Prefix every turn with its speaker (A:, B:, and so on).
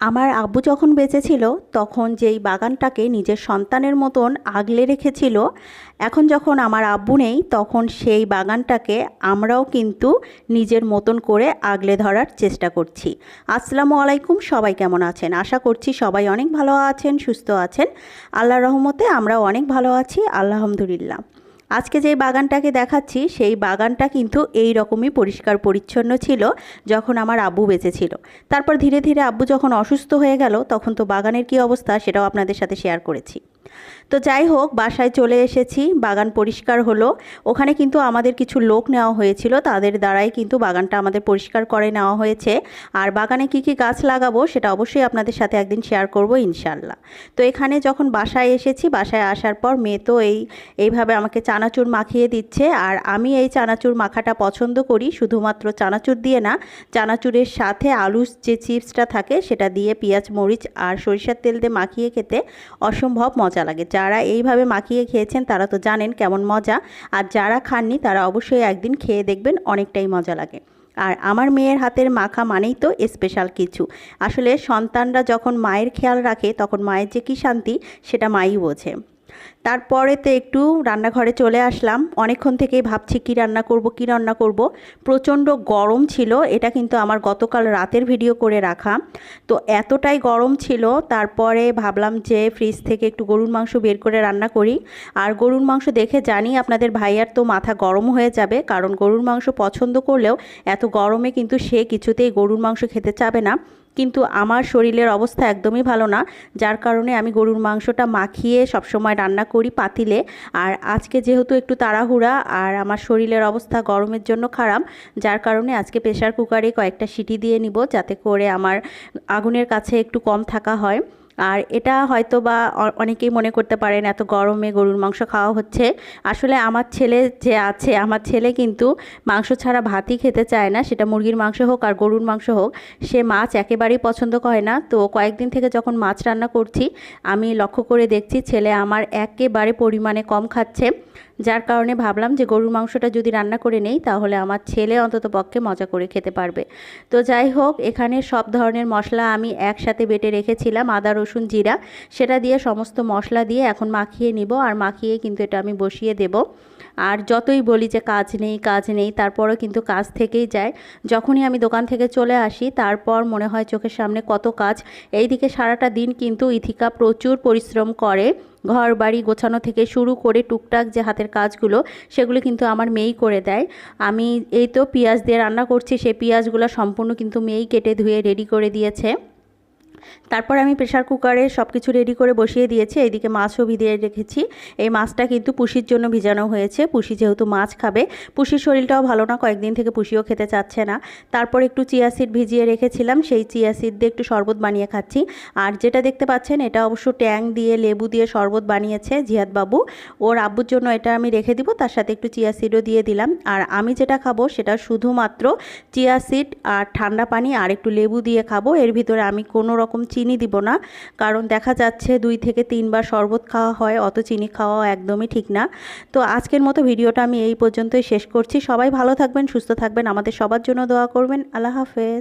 A: আমার আব্বু যখন বেঁচে ছিল তখন যেই বাগানটাকে নিজের সন্তানের মতন আগলে রেখেছিল, এখন যখন আমার আব্বু নেই, তখন সেই বাগানটাকে আমরাও কিন্তু নিজের মতন করে আগলে ধরার চেষ্টা করছি। আসসালামু আলাইকুম, সবাই কেমন আছেন? আশা করছি সবাই অনেক ভালো আছেন, সুস্থ আছেন। আল্লাহ রহমতে আমরাও অনেক ভালো আছি, আলহামদুলিল্লাহ। আজকে যে বাগানটাকে দেখাচ্ছি, সেই বাগানটা কিন্তু এই রকমই পরিষ্কার পরিচ্ছন্ন ছিল যখন আমার আব্বু বেঁচে ছিল। তারপর ধীরে ধীরে আব্বু যখন অসুস্থ হয়ে গেল, তখন তো বাগানের কি অবস্থা সেটাও আপনাদের সাথে শেয়ার করেছি। তো যাই হোক, বাসায় চলে এসেছি, বাগান পরিষ্কার হলো। ওখানে কিন্তু আমাদের কিছু লোক নেওয়া হয়েছিল, তাদের দ্বারাই কিন্তু বাগানটা আমাদের পরিষ্কার করে নেওয়া হয়েছে। আর বাগানে কি কি গাছ লাগাবো, সেটা অবশ্যই আপনাদের সাথে একদিন শেয়ার করব ইনশাল্লাহ তো এখানে যখন বাসায় এসেছি, বাসায় আসার পর মেয়ে তো এই, এইভাবে আমাকে চানাচুর মাখিয়ে দিচ্ছে। আর আমি এই চানাচুর মাখাটা পছন্দ করি, শুধুমাত্র চানাচুর দিয়ে না, চানাচুরের সাথে আলুর যে চিপসটা থাকে, সেটা দিয়ে পেঁয়াজ, মরিচ আর সরিষার তেল দিয়ে মাখিয়ে খেতে অসম্ভব মজা লাগে। যারা এইভাবে মাখিয়ে খেয়েছেন তারা তো জানেন কেমন মজা। আর যারা খাননি তারা অবশ্যই একদিন খেয়ে দেখবেন অনেকটাই মজা লাগে। আর আমার মেয়ের হাতের মাখা মানেই তো স্পেশাল কিছু। আসলে সন্তানরা যখন মায়ের খেয়াল রাখে তখন মায়ের যে কী শান্তি সেটা মাই বোঝে। তারপরেতে একটু রান্নাঘরে চলে আসলাম। অনেকক্ষণ থেকেই ভাবছি কী রান্না করব, কী রান্না করব। প্রচণ্ড গরম ছিল, এটা কিন্তু আমার গতকাল রাতের ভিডিও করে রাখা। তো এতটাই গরম ছিল, তারপরে ভাবলাম যে ফ্রিজ থেকে একটু গরুর মাংস বের করে রান্না করি। আর গরুর মাংস দেখে জানি আপনাদের ভাইয়ার তো মাথা গরম হয়ে যাবে, কারণ গরুর মাংস পছন্দ করলেও এত গরমে কিন্তু সে কিছুতেই গরুর মাংস খেতে চাবে না। কিন্তু আমার শরীরের অবস্থা একদমই ভালো না, যার কারণে আমি গরুর মাংসটা মাখিয়ে সবসময় রান্না করি পাতিলে। আর আজকে যেহেতু একটু তাড়াহুড়া আর আমার শরীরের অবস্থা গরমের জন্য খারাপ, যার কারণে আজকে প্রেশার কুকারে কয়েকটা সিটি দিয়ে নিব যাতে করে আমার আগুনের কাছে একটু কম থাকা হয়। আর এটা হয়তো বা অনেকেই মনে করতে পারেন এত গরমে গরুর মাংস খাওয়া হচ্ছে। আসলে আমার ছেলে যে আছে, আমার ছেলে কিন্তু মাংস ছাড়া ভাতই খেতে চায় না। সেটা মুরগির মাংস হোক আর গরুর মাংস হোক, সে মাছ একেবারেই পছন্দ করে না। তো কয়েকদিন থেকে যখন মাছ রান্না করছি, আমি লক্ষ্য করে দেখছি ছেলে আমার একেবারে পরিমাণে কম খাচ্ছে। যার কারণে ভাবলাম যে গরুর মাংসটা যদি রান্না করে নেই, তাহলে আমার ছেলে অন্তত পক্ষে মজা করে খেতে পারবে। তো যাই হোক, এখানে সব ধরনের মশলা আমি একসাথে বেটে রেখেছিলাম, আদা, রসুন, জিরা। সেটা দিয়ে সমস্ত মশলা দিয়ে এখন মাখিয়ে নিব, আর মাখিয়ে কিন্তু এটা আমি বসিয়ে দেব। আর যতই বলি যে কাজ নেই কাজ নেই, তারপরও কিন্তু কাজ থেকেই যায়। যখনই আমি দোকান থেকে চলে আসি, তারপর মনে হয় চোখের সামনে কত কাজ। এইদিকে সারাটা দিন কিন্তু ইথিকা প্রচুর পরিশ্রম করে। ঘর বাড়ি গোছানো থেকে শুরু করে টুকটাক যে হাতের কাজগুলো, সেগুলো কিন্তু আমার মেয়েই করে দেয়। আমি এই তো পেঁয়াজ দিয়ে রান্না করছি, সেই পেঁয়াজগুলো সম্পূর্ণ কিন্তু মেয়েই কেটে ধুয়ে রেডি করে দিয়েছে। তারপর আমি প্রেশার কুকারে সব কিছু রেডি করে বসিয়ে দিয়েছি, এইদিকে মাছও ভিজিয়ে রেখেছি। এই মাছটা কিন্তু পুষির জন্য ভিজানো হয়েছে। পুষি যেহেতু মাছ খাবে, পুষির শরীরটাও ভালো না, কয়েকদিন থেকে পুষিও খেতে চাচ্ছে না। তারপর একটু চিয়া সিড ভিজিয়ে রেখেছিলাম, সেই চিয়া সিড দিয়ে একটু শরবত বানিয়ে খাচ্ছি। আর যেটা দেখতে পাচ্ছেন, এটা অবশ্য ট্যাং দিয়ে লেবু দিয়ে শরবত বানিয়েছে জিয়াদ বাবু। ওর আব্বুর জন্য এটা আমি রেখে দিব, তার সাথে একটু চিয়া সিডও দিয়ে দিলাম। আর আমি যেটা খাব, সেটা শুধুমাত্র চিয়া সিড আর ঠান্ডা পানি আর একটু লেবু দিয়ে খাব। এর ভিতরে আমি কোনো রকম চিনি দিব না। কারণ দেখা যাচ্ছে দুই থেকে তিনবার শরবত খাওয়া হয়, অত চিনি খাওয়া একদমই ঠিক না। তো আজকের মতো ভিডিওটা আমি এই পর্যন্তই শেষ করছি। সবাই ভালো থাকবেন, সুস্থ থাকবেন। আমাদের সবার জন্য দোয়া করবেন। আল্লাহ হাফেজ।